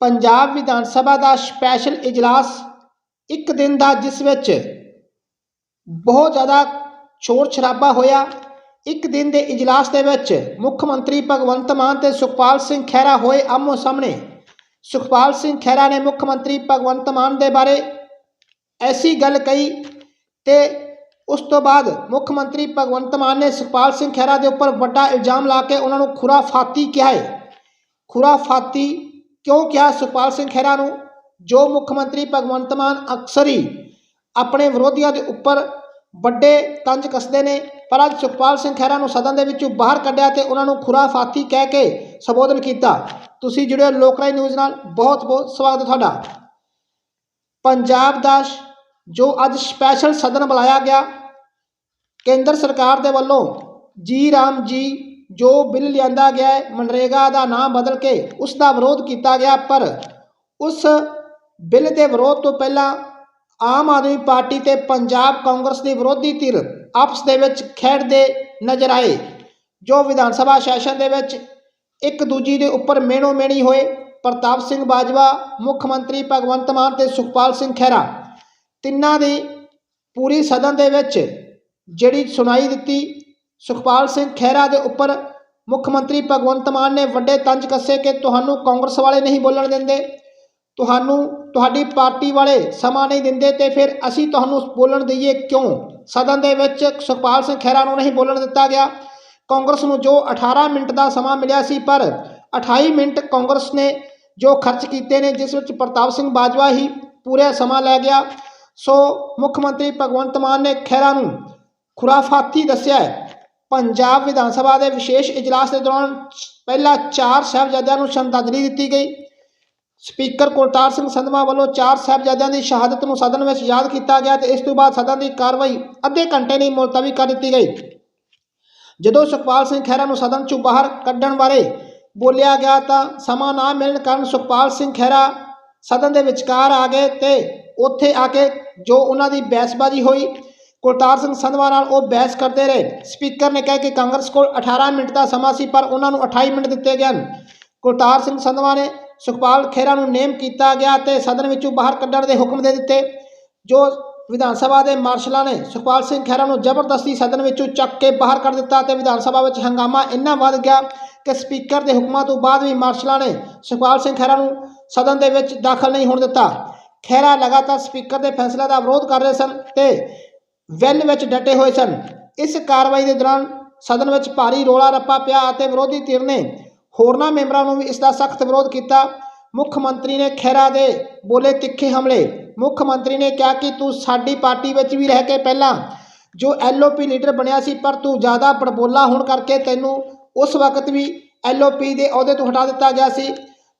ਪੰਜਾਬ ਵਿਧਾਨ ਸਭਾ ਦਾ special ਇਜਲਾਸ ਇੱਕ ਦਿਨ ਦਾ, ਜਿਸ ਵਿੱਚ ਬਹੁਤ ਜ਼ਿਆਦਾ ਸ਼ੋਰ ਸ਼ਰਾਬਾ ਹੋਇਆ। ਇੱਕ ਦਿਨ ਦੇ ਇਜਲਾਸ ਦੇ ਵਿੱਚ ਮੁੱਖ ਮੰਤਰੀ ਭਗਵੰਤ ਮਾਨ ਤੇ ਸੁਖਪਾਲ ਸਿੰਘ ਖਹਿਰਾ ਹੋਏ ਆਮੋ ਸਾਹਮਣੇ। ਸੁਖਪਾਲ ਸਿੰਘ ਖਹਿਰਾ ਨੇ ਮੁੱਖ ਮੰਤਰੀ ਭਗਵੰਤ ਮਾਨ ਦੇ ਬਾਰੇ ਐਸੀ ਗੱਲ ਕਹੀ ਤੇ ਉਸ ਤੋਂ ਬਾਅਦ ਮੁੱਖ ਮੰਤਰੀ ਭਗਵੰਤ ਮਾਨ ਨੇ ਸੁਖਪਾਲ ਸਿੰਘ ਖਹਿਰਾ ਦੇ ਉੱਪਰ ਵੱਡਾ ਇਲਜ਼ਾਮ ਲਾ ਕੇ ਉਹਨਾਂ ਨੂੰ ਖੁਰਾਫਾਤੀ ਕਿਹਾ ਹੈ ਖੁਰਾਫਾਤੀ ਕਿਉਂ ਕਿਹਾ ਸੁਖਪਾਲ ਸਿੰਘ ਖਹਿਰਾ ਨੂੰ? ਜੋ ਮੁੱਖ ਮੰਤਰੀ ਭਗਵੰਤ ਮਾਨ ਅਕਸਰ ਹੀ ਆਪਣੇ ਵਿਰੋਧੀਆਂ ਦੇ ਉੱਪਰ ਵੱਡੇ ਤੰਜ ਕੱਸਦੇ ਨੇ, ਪਰ ਅੱਜ ਸੁਖਪਾਲ ਸਿੰਘ ਖਹਿਰਾ ਨੂੰ ਸਦਨ ਦੇ ਵਿੱਚੋਂ ਬਾਹਰ ਕੱਢਿਆ ਤੇ ਉਹਨਾਂ ਨੂੰ ਖੁਰਾਫਾਤੀ ਕਹਿ ਕੇ ਸੰਬੋਧਨ ਕੀਤਾ। ਤੁਸੀਂ ਜੁੜੇ ਹੋ ਲੋਕਰਾਈ ਨਿਊਜ਼ ਨਾਲ। ਬਹੁਤ ਬਹੁਤ ਸਵਾਗਤ ਹੈ ਤੁਹਾਡਾ। ਪੰਜਾਬ ਦਾ ਸ਼- ਜੋ ਅੱਜ ਸਪੈਸ਼ਲ ਸਦਨ ਬੁਲਾਇਆ ਗਿਆ, ਕੇਂਦਰ ਸਰਕਾਰ ਦੇ ਵੱਲੋਂ ਜੀ ਰਾਮ ਜੀ ਜੋ ਬਿੱਲ ਲਿਆਂਦਾ ਗਿਆ ਹੈ ਮਨਰੇਗਾ ਦਾ ਨਾਮ ਬਦਲ ਕੇ ਉਸ ਦਾ ਵਿਰੋਧ ਕੀਤਾ ਗਿਆ, ਪਰ ਉਸ ਬਿੱਲ ਦੇ ਵਿਰੋਧ ਤੋਂ ਪਹਿਲਾਂ ਆਮ ਆਦਮੀ ਪਾਰਟੀ ਤੇ ਪੰਜਾਬ ਕਾਂਗਰਸ ਦੀ ਵਿਰੋਧੀ ਧਿਰ ਆਪਸ ਦੇ ਵਿੱਚ ਖੇਡਦੇ ਨਜ਼ਰ ਆਏ, ਜੋ ਵਿਧਾਨ ਸਭਾ ਸੈਸ਼ਨ ਦੇ ਵਿੱਚ ਇੱਕ ਦੂਜੀ ਦੇ ਉੱਪਰ ਮੇਣੋ ਮੇਣੀ ਹੋਏ। ਪ੍ਰਤਾਪ ਸਿੰਘ ਬਾਜਵਾ, ਮੁੱਖ ਮੰਤਰੀ ਭਗਵੰਤ ਮਾਨ ਤੇ ਸੁਖਪਾਲ ਸਿੰਘ ਖਹਿਰਾ, ਤਿੰਨਾਂ ਦੀ ਪੂਰੀ ਸਦਨ ਦੇ ਵਿੱਚ ਜਿਹੜੀ ਸੁਣਾਈ ਦਿੱਤੀ ਸੁਖਪਾਲ ਸਿੰਘ ਖਹਿਰਾ ਦੇ ਉੱਪਰ ਮੁੱਖ ਮੰਤਰੀ ਭਗਵੰਤ ਮਾਨ ਨੇ ਵੱਡੇ ਤੰਜ ਕੱਸੇ ਕਿ ਤੁਹਾਨੂੰ ਕਾਂਗਰਸ ਵਾਲੇ ਨਹੀਂ ਬੋਲਣ ਦਿੰਦੇ, ਤੁਹਾਨੂੰ ਤੁਹਾਡੀ ਪਾਰਟੀ ਵਾਲੇ ਸਮਾਂ ਨਹੀਂ ਦਿੰਦੇ ਤੇ ਫਿਰ ਅਸੀਂ ਤੁਹਾਨੂੰ ਬੋਲਣ ਦਈਏ ਕਿਉਂ? ਸਦਨ ਦੇ ਵਿੱਚ ਸੁਖਪਾਲ ਸਿੰਘ ਖਹਿਰਾ ਨੂੰ ਨਹੀਂ ਬੋਲਣ ਦਿੱਤਾ ਗਿਆ। ਕਾਂਗਰਸ ਨੂੰ ਜੋ 18 ਮਿੰਟ ਦਾ ਸਮਾਂ ਮਿਲਿਆ ਸੀ, ਪਰ 28 ਮਿੰਟ ਕਾਂਗਰਸ ਨੇ ਜੋ ਖਰਚ ਕੀਤੇ ਨੇ, ਜਿਸ ਵਿੱਚ ਪ੍ਰਤਾਪ ਸਿੰਘ ਬਾਜਵਾ ਹੀ ਪੂਰਾ ਸਮਾਂ ਲੈ ਗਿਆ। ਸੋ ਮੁੱਖ ਮੰਤਰੀ ਭਗਵੰਤ ਮਾਨ ਨੇ ਖਹਿਰਾ ਨੂੰ ਖੁਰਾਫਾਤੀ ਦੱਸਿਆ ਪੰਜਾਬ ਵਿਧਾਨ ਸਭਾ ਦੇ ਵਿਸ਼ੇਸ਼ ਇਜਲਾਸ ਦੇ ਦੌਰਾਨ ਪਹਿਲਾਂ ਚਾਰ ਸਾਹਿਬਜ਼ਾਦਿਆਂ ਨੂੰ ਸ਼ਰਧਾਂਜਲੀ ਦਿੱਤੀ ਗਈ। ਸਪੀਕਰ ਕੁਲਤਾਰ ਸਿੰਘ ਸੰਧਵਾ ਵੱਲੋਂ ਚਾਰ ਸਾਹਿਬਜ਼ਾਦਿਆਂ ਦੀ ਸ਼ਹਾਦਤ ਨੂੰ ਸਦਨ ਵਿੱਚ ਯਾਦ ਕੀਤਾ ਗਿਆ ਤੇ ਇਸ ਤੋਂ ਬਾਅਦ ਸਦਨ ਦੀ ਕਾਰਵਾਈ ਅੱਧੇ ਘੰਟੇ ਲਈ ਮੁਲਤਵੀ ਕਰ ਦਿੱਤੀ ਗਈ। ਜਦੋਂ ਸੁਖਪਾਲ ਸਿੰਘ ਖਹਿਰਾ ਨੂੰ ਸਦਨ ਚੋਂ ਬਾਹਰ ਕੱਢਣ ਬਾਰੇ ਬੋਲਿਆ ਗਿਆ ਤਾਂ ਸਮਾਂ ਨਾ ਮਿਲਣ ਕਾਰਨ ਸੁਖਪਾਲ ਸਿੰਘ ਖਹਿਰਾ ਸਦਨ ਦੇ ਵਿਚਕਾਰ ਆ ਗਏ ਤੇ ਉੱਥੇ ਆ ਕੇ ਜੋ ਉਹਨਾਂ ਦੀ ਬਹਿਸਬਾਜ਼ੀ ਹੋਈ ਕੁਲਤਾਰ ਸਿੰਘ ਸੰਧਵਾ ਨਾਲ ਉਹ ਬਹਿਸ ਕਰਦੇ ਰਹੇ। ਸਪੀਕਰ ਨੇ ਕਿਹਾ ਕਿ ਕਾਂਗਰਸ ਕੋਲ 18 ਮਿੰਟ ਦਾ ਸਮਾਂ ਸੀ, ਪਰ ਉਹਨਾਂ ਨੂੰ 28 ਮਿੰਟ ਦਿੱਤੇ ਗਏ। ਹਨ ਕੁਲਤਾਰ ਸਿੰਘ ਸੰਧਵਾ ਨੇ ਸੁਖਪਾਲ ਖਹਿਰਾ ਨੂੰ ਨੇਮ ਕੀਤਾ ਗਿਆ ਤੇ ਸਦਨ ਵਿੱਚੋਂ ਬਾਹਰ ਕੱਢਣ ਦੇ ਹੁਕਮ ਦੇ ਦਿੱਤੇ, ਜੋ ਵਿਧਾਨ ਸਭਾ ਦੇ ਮਾਰਸ਼ਲਾਂ ਨੇ ਸੁਖਪਾਲ ਸਿੰਘ ਖਹਿਰਾ ਨੂੰ ਜ਼ਬਰਦਸਤੀ ਸਦਨ ਵਿੱਚੋਂ ਚੱਕ ਕੇ ਬਾਹਰ ਕੱਢ ਦਿੱਤਾ ਤੇ ਵਿਧਾਨ ਸਭਾ ਵਿੱਚ ਹੰਗਾਮਾ ਇੰਨਾ ਵੱਧ ਗਿਆ ਕਿ ਸਪੀਕਰ ਦੇ ਹੁਕਮਾਂ ਤੋਂ ਬਾਅਦ ਵੀ ਮਾਰਸ਼ਲਾਂ ਨੇ ਸੁਖਪਾਲ ਸਿੰਘ ਖਹਿਰਾ ਨੂੰ ਸਦਨ ਦੇ ਵਿੱਚ ਦਾਖਲ ਨਹੀਂ ਹੋਣ ਦਿੱਤਾ। ਖਹਿਰਾ ਲਗਾਤਾਰ ਸਪੀਕਰ ਦੇ ਫੈਸਲੇ ਦਾ ਵਿਰੋਧ ਕਰ ਰਹੇ ਸਨ ਤੇ ਵੈਲ ਵਿੱਚ ਡਟੇ ਹੋਏ ਸਨ। ਇਸ ਕਾਰਵਾਈ ਦੇ ਦੌਰਾਨ ਸਦਨ ਵਿੱਚ ਭਾਰੀ ਰੋਲਾ ਰੱਪਾ ਪਿਆ ਅਤੇ ਵਿਰੋਧੀ ਧਿਰ ਨੇ ਹੋਰਨਾਂ ਮੈਂਬਰਾਂ ਨੂੰ ਵੀ ਇਸ ਦਾ ਸਖਤ ਵਿਰੋਧ ਕੀਤਾ। ਮੁੱਖ ਮੰਤਰੀ ਨੇ ਖਹਿਰਾ ਦੇ ਬੋਲੇ ਤਿੱਖੇ ਹਮਲੇ। ਮੁੱਖ ਮੰਤਰੀ ਨੇ ਕਿਹਾ ਕਿ ਤੂੰ ਸਾਡੀ ਪਾਰਟੀ ਵਿੱਚ ਵੀ ਰਹਿ ਕੇ ਪਹਿਲਾਂ ਜੋ ਐਲਓਪੀ ਲੀਡਰ ਬਣਿਆ ਸੀ, ਪਰ ਤੂੰ ਜ਼ਿਆਦਾ ਬੜਬੋਲਾ ਹੋਣ ਕਰਕੇ ਤੈਨੂੰ ਉਸ ਵਕਤ ਵੀ ਐਲਓਪੀ ਦੇ ਅਹੁਦੇ ਤੋਂ ਹਟਾ ਦਿੱਤਾ ਗਿਆ ਸੀ।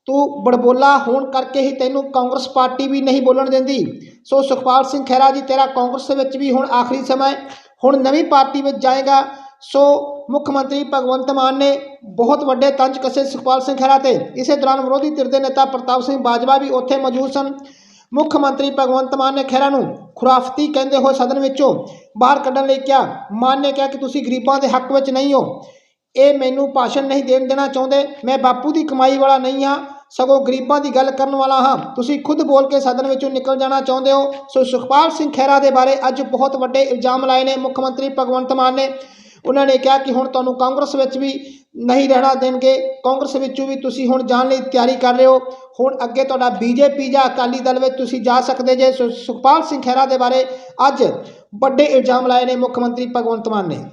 ਤੂੰ ਬੜਬੋਲਾ ਹੋਣ ਕਰਕੇ ਹੀ ਤੈਨੂੰ ਕਾਂਗਰਸ ਪਾਰਟੀ ਵੀ ਨਹੀਂ ਬੋਲਣ ਦਿੰਦੀ। ਸੋ ਸੁਖਪਾਲ ਸਿੰਘ ਖਹਿਰਾ ਜੀ, ਤੇਰਾ ਕਾਂਗਰਸ ਵਿੱਚ ਵੀ ਹੁਣ ਆਖਰੀ ਸਮਾਂ ਹੁਣ ਨਵੀਂ ਪਾਰਟੀ ਵਿੱਚ ਜਾਏਗਾ। ਸੋ ਮੁੱਖ ਮੰਤਰੀ ਭਗਵੰਤ ਮਾਨ ਨੇ ਬਹੁਤ ਵੱਡੇ ਤੰਜ ਕੱਸੇ ਸੁਖਪਾਲ ਸਿੰਘ ਖਹਿਰਾ ਤੇ। ਇਸੇ ਦੌਰਾਨ ਵਿਰੋਧੀ ਧਿਰ ਦੇ ਨੇਤਾ ਪ੍ਰਤਾਪ ਸਿੰਘ ਬਾਜਵਾ ਵੀ ਉੱਥੇ ਮੌਜੂਦ ਸਨ। ਮੁੱਖ ਮੰਤਰੀ ਭਗਵੰਤ ਮਾਨ ਨੇ ਖਹਿਰਾ ਨੂੰ ਖੁਰਾਫਤੀ ਕਹਿੰਦੇ ਹੋਏ ਸਦਨ ਵਿੱਚੋਂ ਬਾਹਰ ਕੱਢਣ ਲਈ ਕਿਹਾ। ਮਾਨ ਨੇ ਕਿਹਾ ਕਿ ਤੁਸੀਂ ਗਰੀਬਾਂ ਦੇ ਹੱਕ ਵਿੱਚ ਨਹੀਂ ਹੋ। ਇਹ ਮੈਨੂੰ ਭਾਸ਼ਣ ਨਹੀਂ ਦੇਣ ਦੇਣਾ ਚਾਹੁੰਦੇ। ਮੈਂ ਬਾਪੂ ਦੀ ਕਮਾਈ ਵਾਲਾ ਨਹੀਂ ਹਾਂ। ਸਗੋਂ ਗਰੀਬਾਂ ਦੀ ਗੱਲ ਕਰਨ ਵਾਲਾ ਹਾਂ। ਤੁਸੀਂ ਖੁਦ ਬੋਲ ਕੇ ਸਦਨ ਵਿੱਚੋਂ ਨਿਕਲ ਜਾਣਾ ਚਾਹੁੰਦੇ ਹੋ। ਸੋ ਸੁਖਪਾਲ ਸਿੰਘ ਖਹਿਰਾ ਦੇ ਬਾਰੇ ਅੱਜ ਬਹੁਤ ਵੱਡੇ ਇਲਜ਼ਾਮ ਲਾਏ ਨੇ ਮੁੱਖ ਮੰਤਰੀ ਭਗਵੰਤ ਮਾਨ ਨੇ। ਉਹਨਾਂ ਨੇ ਕਿਹਾ ਕਿ ਹੁਣ ਤੁਹਾਨੂੰ ਕਾਂਗਰਸ ਵਿੱਚ ਵੀ ਨਹੀਂ ਰਹਿਣਾ ਦੇਣਗੇ। ਕਾਂਗਰਸ ਵਿੱਚੋਂ ਵੀ ਤੁਸੀਂ ਹੁਣ ਜਾਣ ਲਈ ਤਿਆਰੀ ਕਰ ਰਹੇ ਹੋ। ਹੁਣ ਅੱਗੇ ਤੁਹਾਡਾ ਬੀਜੇਪੀ ਜਾਂ ਅਕਾਲੀ ਦਲ ਵਿੱਚ ਤੁਸੀਂ ਜਾ ਸਕਦੇ ਜੇ। ਸੋ ਸੁਖਪਾਲ ਸਿੰਘ ਖਹਿਰਾ ਦੇ ਬਾਰੇ ਅੱਜ ਵੱਡੇ ਇਲਜ਼ਾਮ ਲਾਏ ਨੇ ਮੁੱਖ ਮੰਤਰੀ ਭਗਵੰਤ ਮਾਨ ਨੇ।